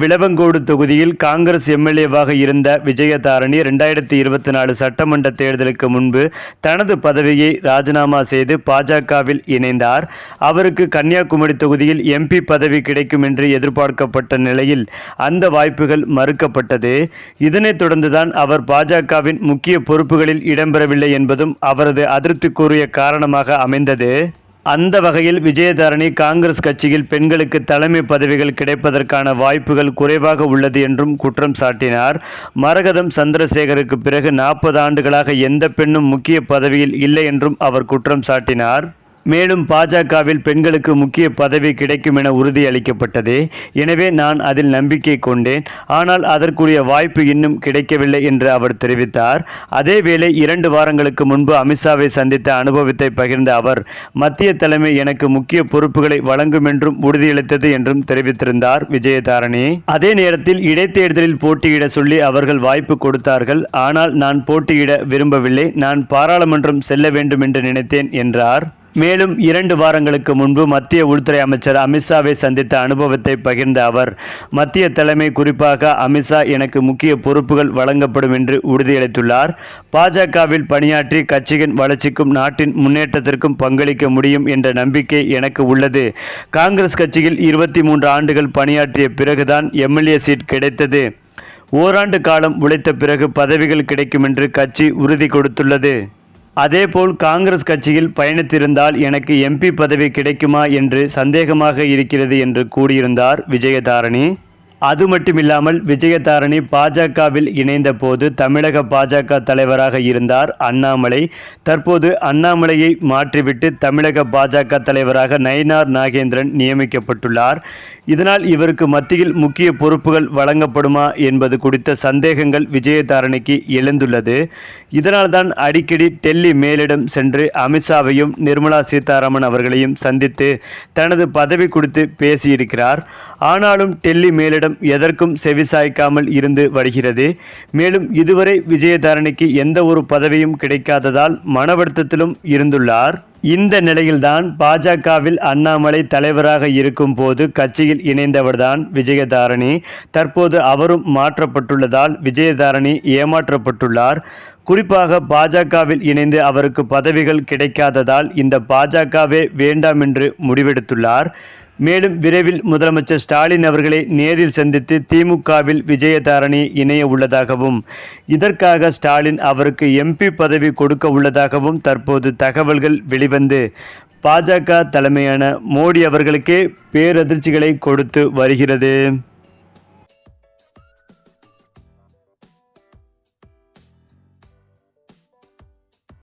விளவங்கோடு தொகுதியில் காங்கிரஸ் எம்எல்ஏவாக இருந்த விஜயதாரணி ரெண்டாயிரத்தி இருபத்தி நாலு சட்டமன்ற தேர்தலுக்கு முன்பு தனது பதவியை ராஜினாமா செய்து பாஜகவில் இணைந்தார். அவருக்கு கன்னியாகுமரி தொகுதியில் எம்பி பதவி கிடைக்கும் என்று எதிர்பார்க்கப்பட்ட நிலையில் அந்த வாய்ப்புகள் மறுக்கப்பட்டது. இதனைத் தொடர்ந்துதான் அவர் பாஜகவின் முக்கிய பொறுப்புகளில் இடம்பெறவில்லை என்பதும் அவரது அதிருப்திக்குரிய காரணமாக அமைந்தது. அந்த வகையில் விஜயதாரணி காங்கிரஸ் கட்சியில் பெண்களுக்கு தலைமை பதவிகள் கிடைப்பதற்கான வாய்ப்புகள் குறைவாக உள்ளது என்றும் குற்றம் சாட்டினார். மரகதம் சந்திரசேகருக்கு பிறகு நாற்பது ஆண்டுகளாக எந்த பெண்ணும் முக்கிய பதவியில் இல்லை என்றும் அவர் குற்றம் சாட்டினார். மேலும் பாஜகவில் பெண்களுக்கு முக்கிய பதவி கிடைக்கும் என உறுதியளிக்கப்பட்டது. எனவே நான் அதில் நம்பிக்கை கொண்டேன். ஆனால் அதற்குரிய வாய்ப்பு இன்னும் கிடைக்கவில்லை என்று அவர் தெரிவித்தார். அதேவேளை இரண்டு வாரங்களுக்கு முன்பு அமித்ஷாவை சந்தித்த அனுபவத்தை பகிர்ந்த அவர் மத்திய தலைமை எனக்கு முக்கிய பொறுப்புகளை வழங்கும் என்றும் உறுதியளித்தது என்றும் தெரிவித்திருந்தார் விஜயதாரணி. அதே நேரத்தில் இடைத்தேர்தலில் போட்டியிட சொல்லி அவர்கள் வாய்ப்பு கொடுத்தார்கள். ஆனால் நான் போட்டியிட விரும்பவில்லை. நான் பாராளுமன்றம் செல்ல வேண்டும் என்று நினைத்தேன் என்றார். மேலும் இரண்டு வாரங்களுக்கு முன்பு மத்திய உள்துறை அமைச்சர் அமித்ஷாவை சந்தித்த அனுபவத்தை பகிர்ந்த அவர் மத்திய தலைமை குறிப்பாக அமித்ஷா எனக்கு முக்கிய பொறுப்புகள் வழங்கப்படும் என்று உறுதியளித்துள்ளார். பாஜகவில் பணியாற்றி கட்சியின் வளர்ச்சிக்கும் நாட்டின் முன்னேற்றத்திற்கும் பங்களிக்க முடியும் என்ற நம்பிக்கை எனக்கு உள்ளது. காங்கிரஸ் கட்சியில் இருபத்தி மூன்று ஆண்டுகள் பணியாற்றிய பிறகுதான் எம்எல்ஏ சீட் கிடைத்தது. ஓராண்டு காலம் உழைத்த பிறகு பதவிகள் கிடைக்கும் என்று கட்சி உறுதி கொடுத்துள்ளது. அதேபோல் காங்கிரஸ் கட்சியில் பயணித்திருந்தால் எனக்கு எம்பி பதவி கிடைக்குமா என்று சந்தேகமாக இருக்கிறது என்று கூறியிருந்தார் விஜயதாரணி. அது மட்டுமில்லாமல் விஜயதாரணி பாஜகவில் இணைந்த போது தமிழக பாஜக தலைவராக இருந்தார் அண்ணாமலை. தற்போது அண்ணாமலையை மாற்றிவிட்டு தமிழக பாஜக தலைவராக நயினார் நாகேந்திரன் நியமிக்கப்பட்டுள்ளார். இதனால் இவருக்கு மத்தியில் முக்கிய பொறுப்புகள் வழங்கப்படுமா என்பது குறித்த சந்தேகங்கள் விஜயதாரணிக்கு எழுந்துள்ளது. இதனால்தான் அடிக்கடி டெல்லி மேலிடம் சென்று அமித்ஷாவையும் நிர்மலா சீதாராமன் அவர்களையும் சந்தித்து தனது பதவி குறித்து பேசியிருக்கிறார். ஆனாலும் டெல்லி மேலிடம் எதற்கும் செவிசாய்க்காமல் இருந்து வருகிறது. மேலும் இதுவரை விஜயதாரணிக்கு எந்த ஒரு பதவியும் கிடைக்காததால் மனவருத்தத்திலும் இருந்துள்ளார். இந்த நிலையில்தான் பாஜகவில் அண்ணாமலை தலைவராக இருக்கும் போது கட்சியில் இணைந்தவர்தான் விஜயதாரணி. தற்போது அவரும் மாற்றப்பட்டுள்ளதால் விஜயதாரணி ஏமாற்றப்பட்டுள்ளார். குறிப்பாக பாஜகவில் இணைந்து அவருக்கு பதவிகள் கிடைக்காததால் இந்த பாஜகவே வேண்டாம் என்று முடிவெடுத்துள்ளார். மேலும் விரைவில் முதலமைச்சர் ஸ்டாலின் அவர்களை நேரில் சந்தித்து திமுகவில் விஜயதாரணி இணைய உள்ளதாகவும் இதற்காக ஸ்டாலின் அவருக்கு எம்பி பதவி கொடுக்க உள்ளதாகவும் தற்போது தகவல்கள் வெளிவந்து பாஜக தலைமையான மோடி அவர்களுக்கே பேரதிர்ச்சிகளை கொடுத்து வருகிறது.